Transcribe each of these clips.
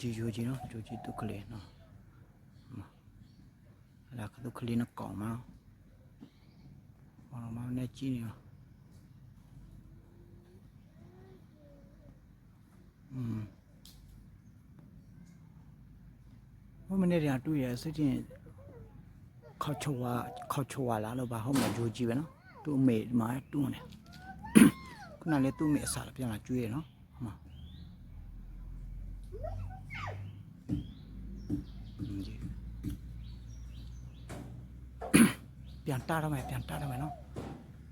ကြီးရိုကြီးနော်ဂျိုကြီးသူကလေးနော်အဲ့ဒါကသူကလေးနော်ကောင်းမအောင်မောင်နဲ့ကြီးနေနော်อืมဟိုမနေ့ကတွေ့ရစိတ်ချင်းခေါချဝါခေါချဝါလာလို့ပါဟုတ်မှာဂျိုကြီးပဲနော်သူ့အမေဒီမှာတူးနေခုနလေးသူ့အမေအစားပြန်လာကျွေးရနော်ဟုတ်မှာ ပြန်တားရမယ်ပြန်တားရမယ်နော်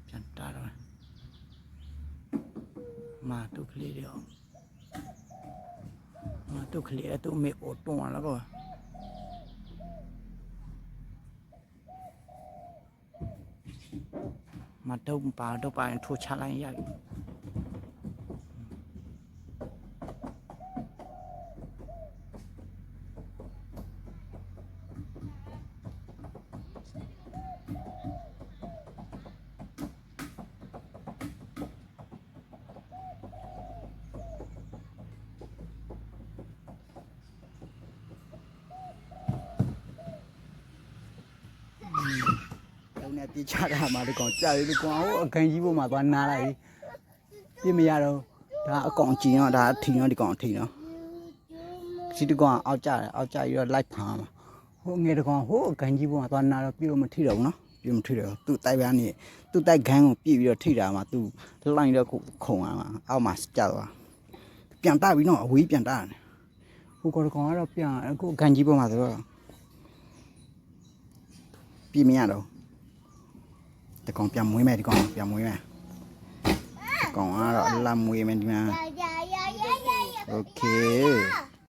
ပြန်တားရမယ်မာတုတ်ကလေးရောမာတုတ်ကလေးအတူမေအော်တွန်းလာတော့မာတော့ပါတော့ပါရင်ထိုးချလိုက်ရပြီလုံး နဲ့ပြေးချတာမှဒီကောင်ကြာပြီဒီကောင်ဟိုအကန်ကြီးပေါ်မှာသွားနားလိုက်ပြီပြေးမရတော့ဒါအကောင်ကျင်ရောဒါအထင်ရောဒီကောင်အထင်ရောစီဒီကောင်အောက်ကြတယ်အောက်ကြပြီးတော့လိုက်ဖမ်းမှာဟိုငယ်ဒီကောင်ဟိုအကန်ကြီးပေါ်မှာသွားနားတော့ပြေးလို့မထိတော့ဘူးနော်ပြေးမထိတော့ဘူးသူ့တိုက်ပန်းနေသူ့တိုက်ခန်းကိုပြေးပြီးတော့ထိတာမှာသူလိုင်းတော့ခုံရမှာအောက်မှာကြာသွားပြန်တာပြီနော်အဝေးပြန်တာတယ်ဟိုကောင်ကတော့ပြန်အခုအကန်ကြီးပေါ်မှာဆိုတော့ပြေးမရတော့ ဒီကောင်ပြန်မွေးမယ်ဒီကောင်ပြန်မွေးမယ်ဒီကောင်ကတော့အလှမွေးမယ်ဒီမှာโอเค